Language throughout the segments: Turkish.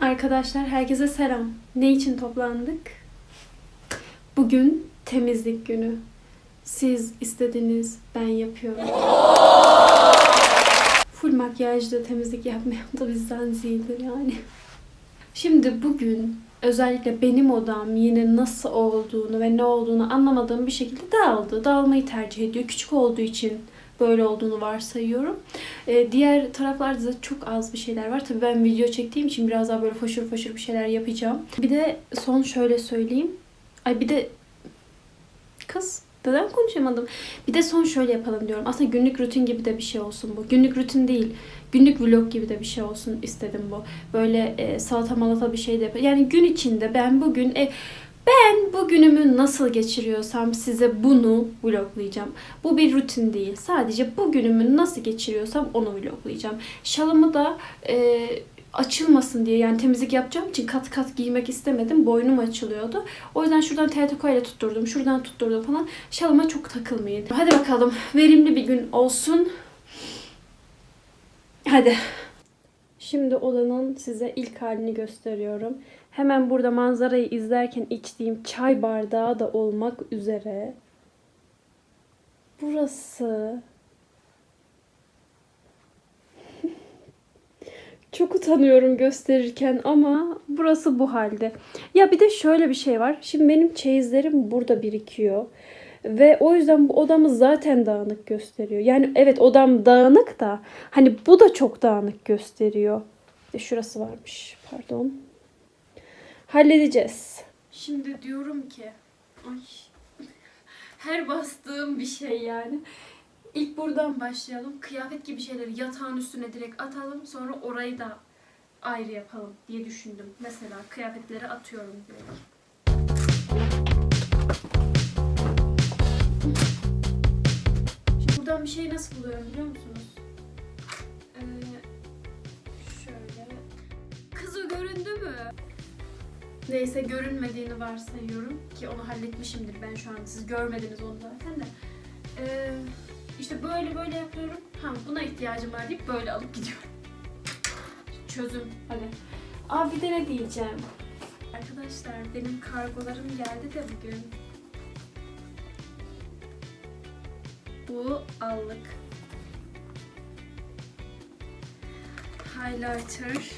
Arkadaşlar herkese selam. Ne için toplandık? Bugün temizlik günü. Siz istediniz, ben yapıyorum. Full makyajla temizlik yapmayan da bizden değildir yani. Şimdi bugün özellikle benim odam yine nasıl olduğunu ve ne olduğunu anlamadığım bir şekilde dağıldı. Dağılmayı tercih ediyor. Küçük olduğu için böyle olduğunu varsayıyorum. Ee, diğer taraflarda da çok az bir şeyler var. Tabii ben video çektiğim için biraz daha böyle foşur foşur bir şeyler yapacağım. Bir de son şöyle söyleyeyim. Ay bir de kız neden konuşamadım? Bir de son şöyle yapalım diyorum. Aslında günlük rutin gibi de bir şey olsun bu. Günlük rutin değil. Günlük vlog gibi de bir şey olsun istedim bu. Böyle e, salata malata bir şey de yap- Yani gün içinde ben bugün e, ben bugünümü nasıl geçiriyorsam size bunu vloglayacağım. Bu bir rutin değil. Sadece bugünümü nasıl geçiriyorsam onu vloglayacağım. Şalımı da e, açılmasın diye yani temizlik yapacağım için kat kat giymek istemedim. Boynum açılıyordu. O yüzden şuradan tertoko ile tutturdum. Şuradan tutturdum falan. Şalıma çok takılmayın. Hadi bakalım. Verimli bir gün olsun. Hadi. Şimdi odanın size ilk halini gösteriyorum. Hemen burada manzarayı izlerken içtiğim çay bardağı da olmak üzere. Burası Çok utanıyorum gösterirken ama burası bu halde. Ya bir de şöyle bir şey var. Şimdi benim çeyizlerim burada birikiyor. Ve o yüzden bu odamı zaten dağınık gösteriyor. Yani evet odam dağınık da hani bu da çok dağınık gösteriyor. De şurası varmış. Pardon. Halledeceğiz. Şimdi diyorum ki ay her bastığım bir şey yani. İlk buradan başlayalım. Kıyafet gibi şeyleri yatağın üstüne direkt atalım. Sonra orayı da ayrı yapalım diye düşündüm. Mesela kıyafetleri atıyorum direkt. Şimdi buradan bir şeyi nasıl buluyorum biliyor musunuz? Neyse görünmediğini varsayıyorum ki onu halletmişimdir ben şu an. Siz görmediniz onu zaten de. Ee, işte böyle böyle yapıyorum. Ha buna ihtiyacım var deyip böyle alıp gidiyorum. Çözüm. Hadi. Aa bir de ne diyeceğim. Arkadaşlar benim kargolarım geldi de bugün. Bu allık. Highlighter.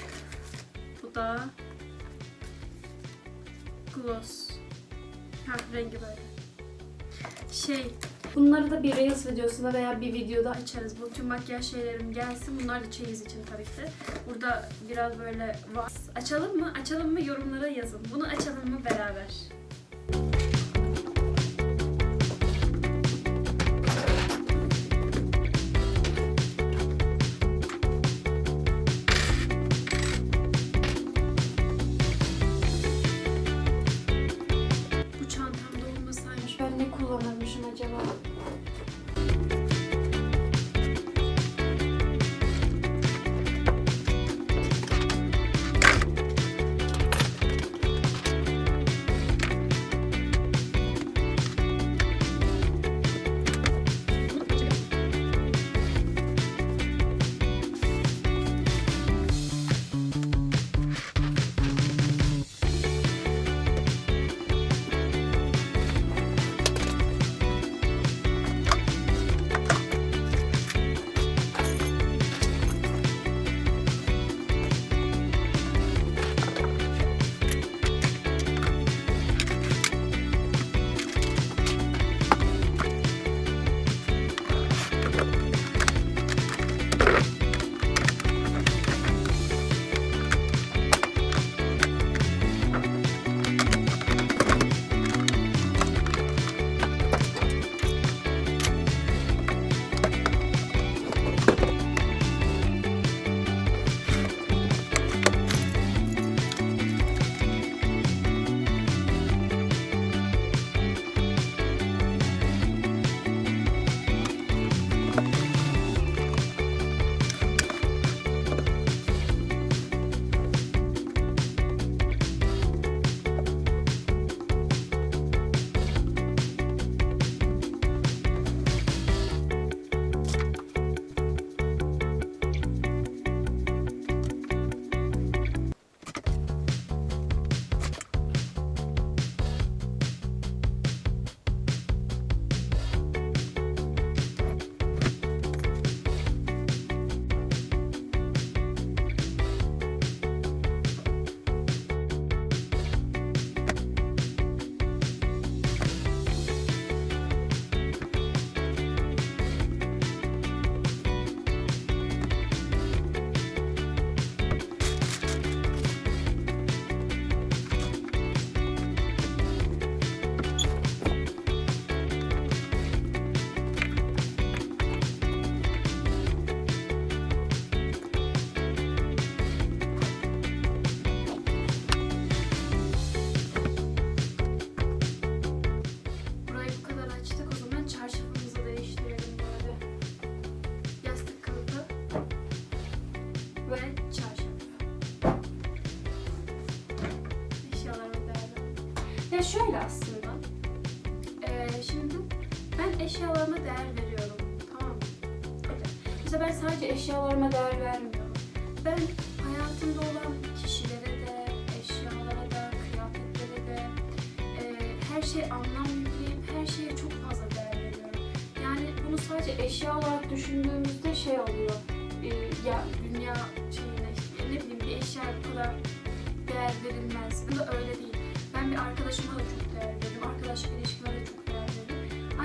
Bu da gloss. Ha rengi böyle. Şey, bunları da bir Reels videosunda veya bir videoda açarız. Bu tüm makyaj şeylerim gelsin. Bunlar da çeyiz için tabii ki. Burada biraz böyle var. Açalım mı? Açalım mı? Yorumlara yazın. Bunu açalım mı beraber? Şöyle aslında. Ee, şimdi ben eşyalarıma değer veriyorum. Tamam mı? Mesela ben sadece eşyalarıma değer vermiyorum.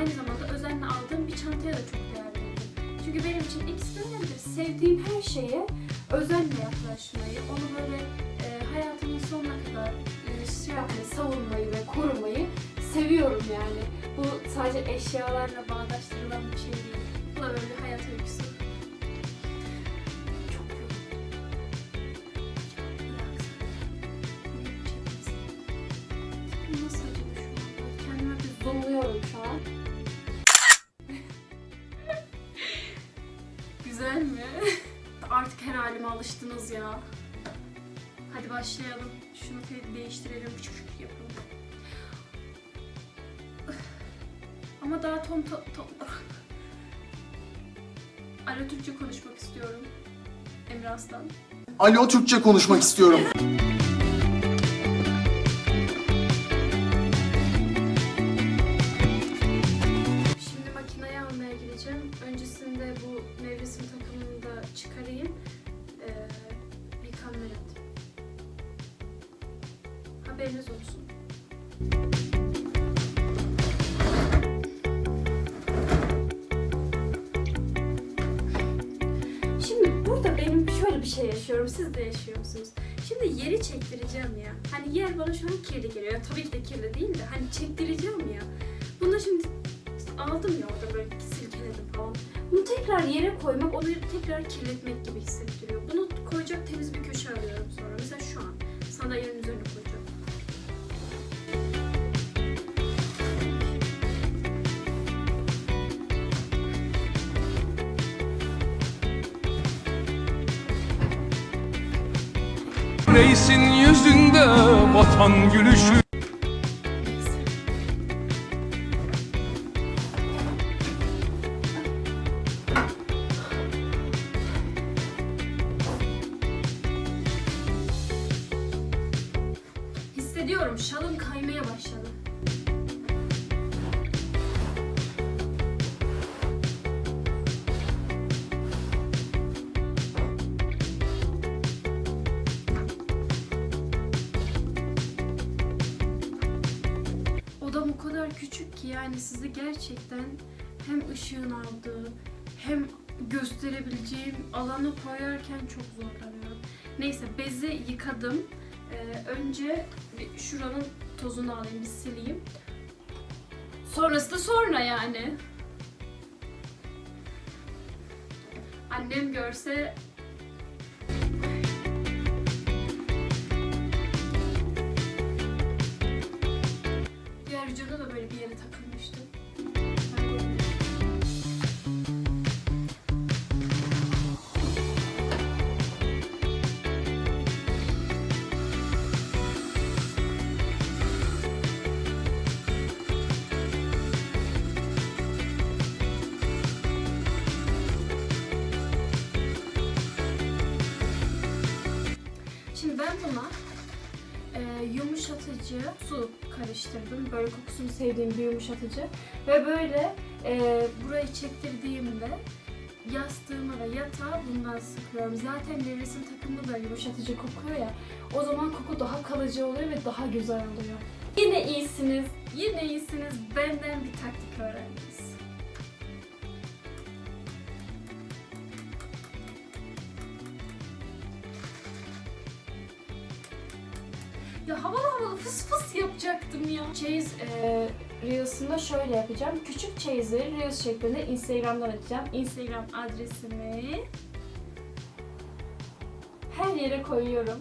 Aynı zamanda özenle aldığım bir çantaya da çok değer veririm. Çünkü benim için ikisi de önemlidir. Sevdiğim her şeye özenle yaklaşmayı, onu böyle e, hayatımın sonuna kadar e, şey yapmayı, savunmayı ve korumayı seviyorum yani. Bu sadece eşyalarla bağdaştırılan bir şey değil. Bu da böyle hayat öyküsü. Ama daha tom tom tom... Alo Türkçe konuşmak istiyorum. Emre Aslan. Alo Türkçe konuşmak istiyorum. Çektireceğim ya. Bunu şimdi aldım ya orada böyle silkeledim falan. Bunu tekrar yere koymak onu tekrar kirletmek gibi hissettiriyor. Bunu koyacak temiz bir köşe arıyorum sonra. Mesela şu an sandalyenin üzerine koyacağım. Reisin yüzünde vatan gülüşü kaymaya başladı. Odam o kadar küçük ki yani size gerçekten hem ışığın aldığı hem gösterebileceğim alanı koyarken çok zorlanıyorum. Neyse bezi yıkadım. Ee, önce şuranın tozunu alayım bir sileyim. Sonrası da sonra yani. Annem görse yumuşatıcı su karıştırdım. Böyle kokusunu sevdiğim bir yumuşatıcı. Ve böyle e, burayı çektirdiğimde yastığıma ve yatağa bundan sıkıyorum. Zaten nevresim takımı da yumuşatıcı kokuyor ya. O zaman koku daha kalıcı oluyor ve daha güzel oluyor. Yine iyisiniz, yine iyisiniz. Benden bir taktik öğrendiniz. Fıs yapacaktım ya. Çeyiz e, Reels'ında şöyle yapacağım. Küçük çeyizleri Reels şeklinde Instagram'dan atacağım. Instagram adresimi her yere koyuyorum.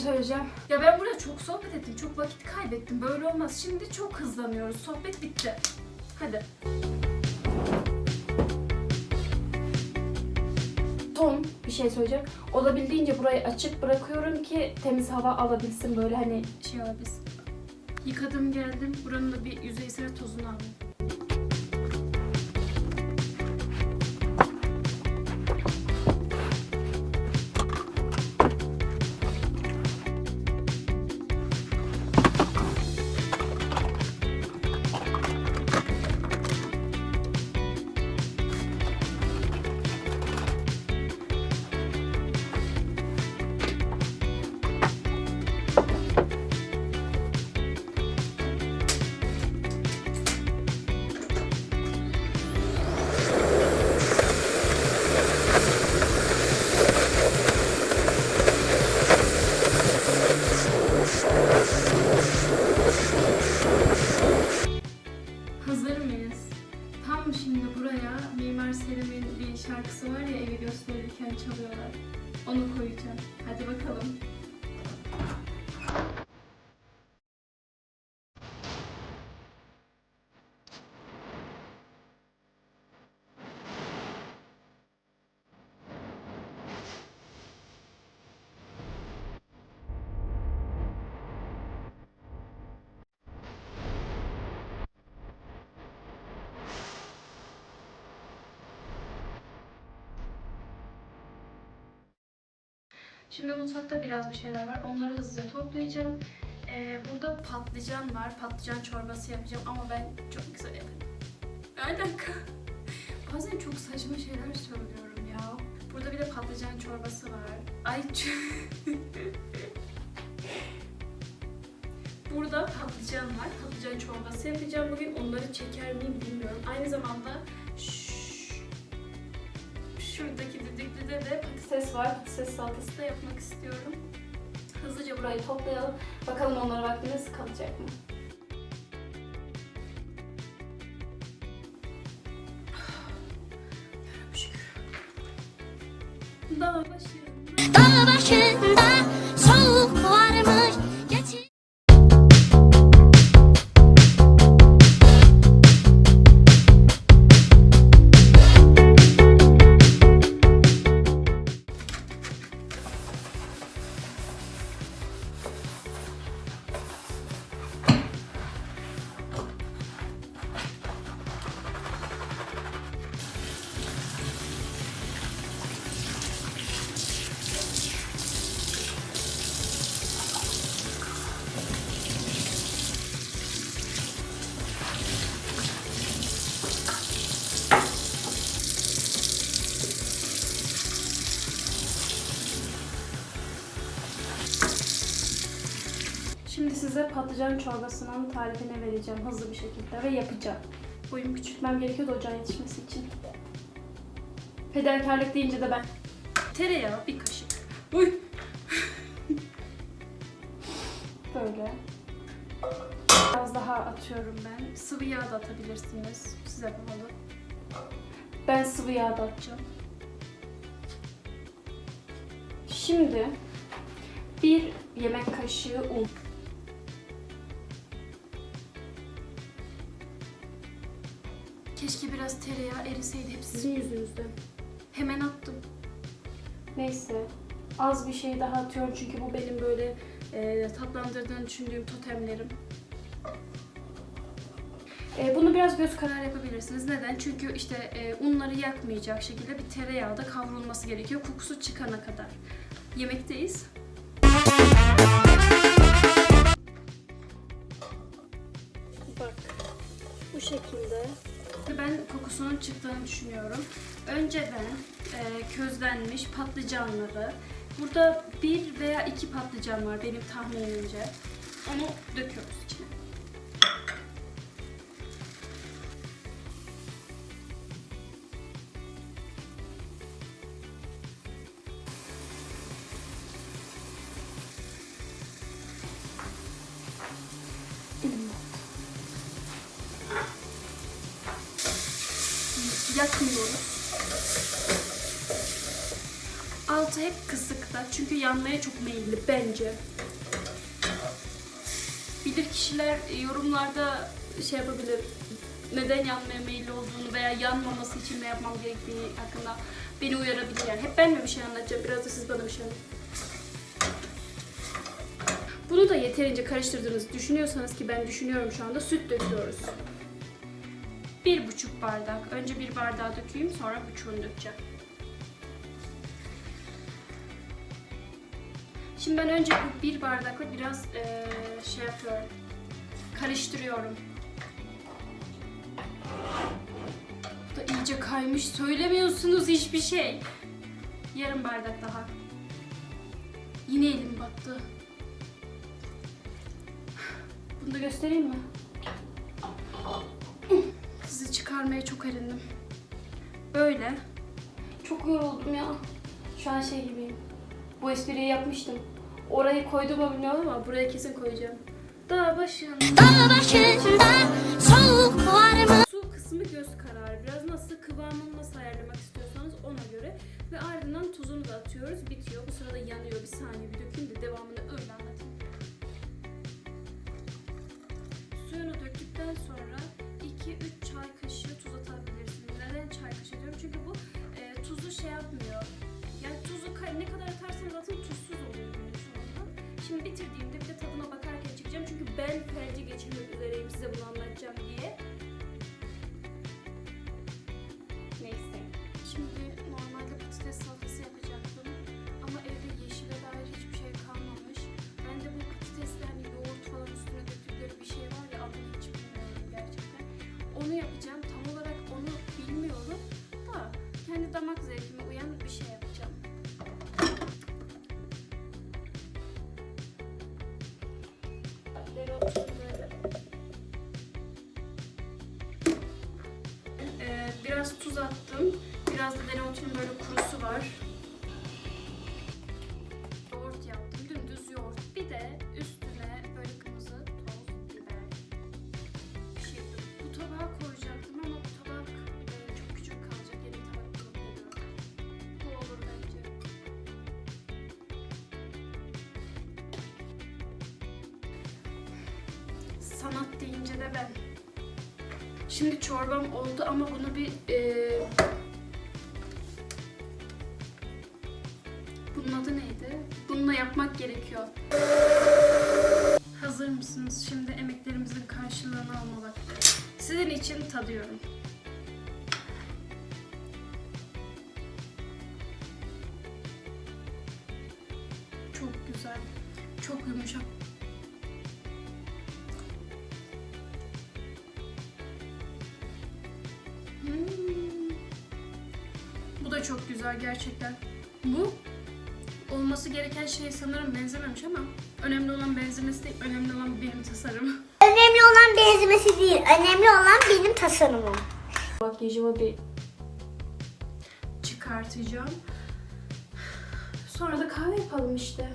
Söyleyeceğim. Ya ben burada çok sohbet ettim, çok vakit kaybettim. Böyle olmaz. Şimdi çok hızlanıyoruz. Sohbet bitti. Hadi. Son bir şey söyleyeceğim. Olabildiğince burayı açık bırakıyorum ki temiz hava alabilsin böyle hani şey olabilsin. Yıkadım geldim. Buranın da bir yüzeysel tozunu aldım. Şimdi mutfakta biraz bir şeyler var. Onları hızlıca toplayacağım. Ee, burada patlıcan var. Patlıcan çorbası yapacağım ama ben çok güzel yaparım. Ne alaka? Bazen çok saçma şeyler söylüyorum ya. Burada bir de patlıcan çorbası var. Ay Burada patlıcan var. Patlıcan çorbası yapacağım bugün. Onları çeker miyim bilmiyorum. Aynı zamanda düdüklüde de patates var. Patates salatası da yapmak istiyorum. Hızlıca burayı toplayalım. Bakalım onlara vaktimiz kalacak mı? Yarabbim şükür. Patlıcan çorbasının tarifini vereceğim hızlı bir şekilde ve yapacağım. Boyumu küçültmem gerekiyordu ocağın yetişmesi için. Fedakarlık deyince de ben. Tereyağı bir kaşık. Uy. Böyle. Biraz daha atıyorum ben. Sıvı yağ da atabilirsiniz. Size bağlı. Ben sıvı yağ da atacağım. Şimdi bir yemek kaşığı un. Keşke biraz tereyağı eriseydi hep sizin yüzünüzden. Hemen attım. Neyse. Az bir şey daha atıyorum çünkü bu benim böyle e, tatlandırdığını düşündüğüm totemlerim. E, bunu biraz göz kararı yapabilirsiniz. Neden? Çünkü işte e, unları yakmayacak şekilde bir tereyağda kavrulması gerekiyor. Kokusu çıkana kadar. Yemekteyiz. Ben kokusunun çıktığını düşünüyorum. Önceden e, közlenmiş patlıcanları, burada bir veya iki patlıcan var benim tahminimce. Onu döküyoruz içine. Yakmıyoruz. Alt altı hep kısıkta. Çünkü yanmaya çok meyilli bence. Bilir kişiler e, yorumlarda şey yapabilir. Neden yanmaya meyilli olduğunu veya yanmaması için ne yapmam gerektiği hakkında beni uyarabilir yani. Hep ben mi bir şey anlatacağım? Biraz da siz bana bir şey anlatın. Bunu da yeterince karıştırdığınızı düşünüyorsanız ki ben düşünüyorum şu anda süt döküyoruz. Bir buçuk bardak. Önce bir bardağı dökeyim sonra buçuğunu dökeceğim. Şimdi ben önce bu bir bardakla biraz eee, şey yapıyorum. Karıştırıyorum. Bu da iyice kaymış. Söylemiyorsunuz hiçbir şey. Yarım bardak daha. Yine elim battı. Bunu da göstereyim mi? Sizi çıkarmaya çok erindim. Böyle. Çok yoruldum ya. Şu an şey gibiyim. Bu espriyi yapmıştım. Orayı koydum mu bilmiyorum ama buraya kesin koyacağım. Dağ başında. Dağ başında soğuk var mı? Su kısmı göz kararı. Biraz nasıl kıvamını nasıl ayarlamak istiyorsanız ona göre. Ve ardından tuzunu da atıyoruz. Bitiyor. Bu sırada yanıyor. Bir saniye bir dökeyim de devamını öyle anlatayım. Suyunu döktükten sonra 2-3 şey yapmıyor. Yani tuzu ne kadar atarsanız atın tuzsuz oluyor günün sonunda. Şimdi bitirdiğimde bir de tadına bakarken çıkacağım. Çünkü ben felci geçirmek üzereyim size bunu anlatacağım diye. Neyse. Şimdi normalde patates salatası yapacaktım. Ama evde yeşile dair hiçbir şey kalmamış. Ben de bu patatesle hani yoğurt falan üstüne döktükleri bir şey var ya adını hiç bilmiyorum gerçekten. Onu yapacağım. Tuz attım. Biraz da dereotunun böyle kurusu var. Yoğurt yaptım. Dümdüz yoğurt. Bir de üstüne böyle kırmızı toz biber. Pişirdim. Bu tabağa koyacaktım ama bu tabak e, çok küçük kalacak. Yeni tabak bulup geliyorum. Bu olur bence. Sanat deyince de ben. Şimdi çorbam oldu ama bunu bir e, bunun adı neydi? Bununla yapmak gerekiyor. Hazır mısınız? Şimdi emeklerimizin karşılığını alma vakti. Sizin için tadıyorum. Olması gereken şey sanırım benzememiş ama önemli olan benzemesi değil, önemli olan benim tasarımım. Önemli olan benzemesi değil. Önemli olan benim tasarımım. Makyajımı bir çıkartacağım. Sonra da kahve yapalım işte.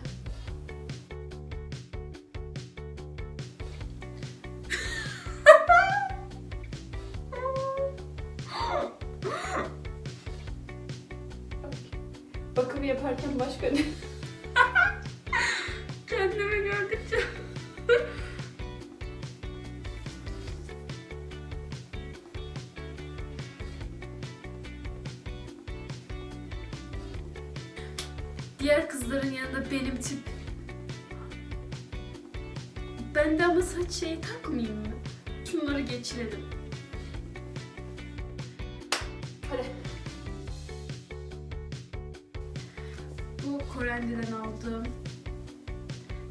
Diğer kızların yanında benim tip. Ben de ama saç şeyi takmayayım mı? Şunları geçirelim. Hadi. Bu Korendi'den aldığım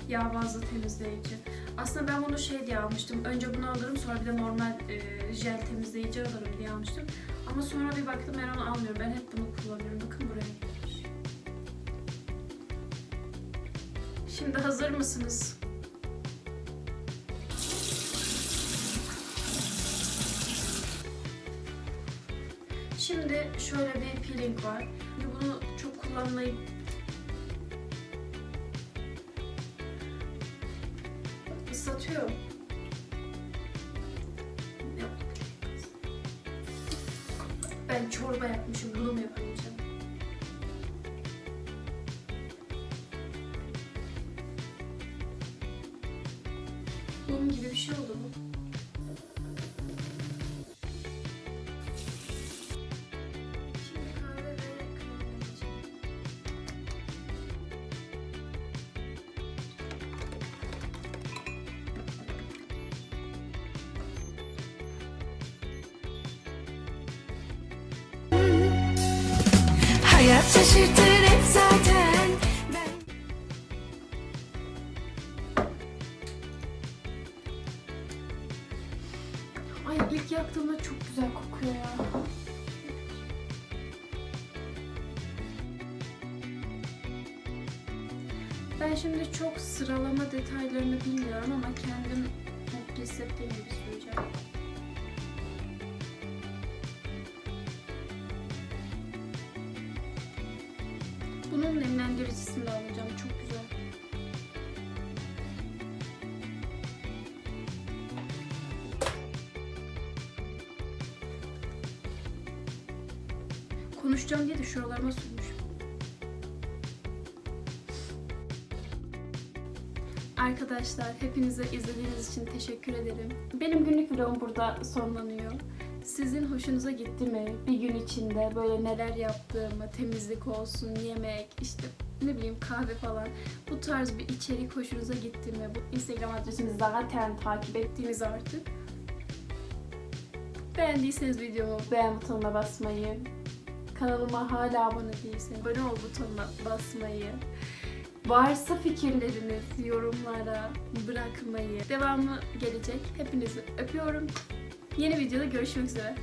yağ bazlı temizleyici. Aslında ben bunu şey diye almıştım. Önce bunu alırım sonra bir de normal e, jel temizleyici alırım diye almıştım. Ama sonra bir baktım ben onu almıyorum. Ben hep bunu kullanıyorum. Bakın buraya Şimdi hazır mısınız? Şimdi şöyle bir peeling var. Şimdi bunu çok kullanmayı ıslatıyorum. Ben çorba yapmışım. Bunu mu yapamayacağım? Hayat şaşırtır hep zaten ben Ay ilk yaktığımda çok güzel kokuyor ya. Ben şimdi çok sıralama detaylarını bilmiyorum ama kendim hissettiğim gibi söyleyeceğim. Bunun nemlendiricisini de alacağım. Çok güzel. Konuşacağım diye de şuralarıma sürmüşüm. Arkadaşlar hepinize izlediğiniz için teşekkür ederim. Benim günlük vlogum burada sonlanıyor. Sizin hoşunuza gitti mi? Bir gün içinde böyle neler yaptığımı, temizlik olsun, yemek, işte ne bileyim kahve falan. Bu tarz bir içerik hoşunuza gitti mi? Bu Instagram adresimi zaten takip ettiğiniz artık. Beğendiyseniz videomu beğen butonuna basmayı, kanalıma hala abone değilseniz abone ol butonuna basmayı, varsa fikirleriniz yorumlara bırakmayı, devamı gelecek. Hepinizi öpüyorum. Yeni videoda görüşmek üzere.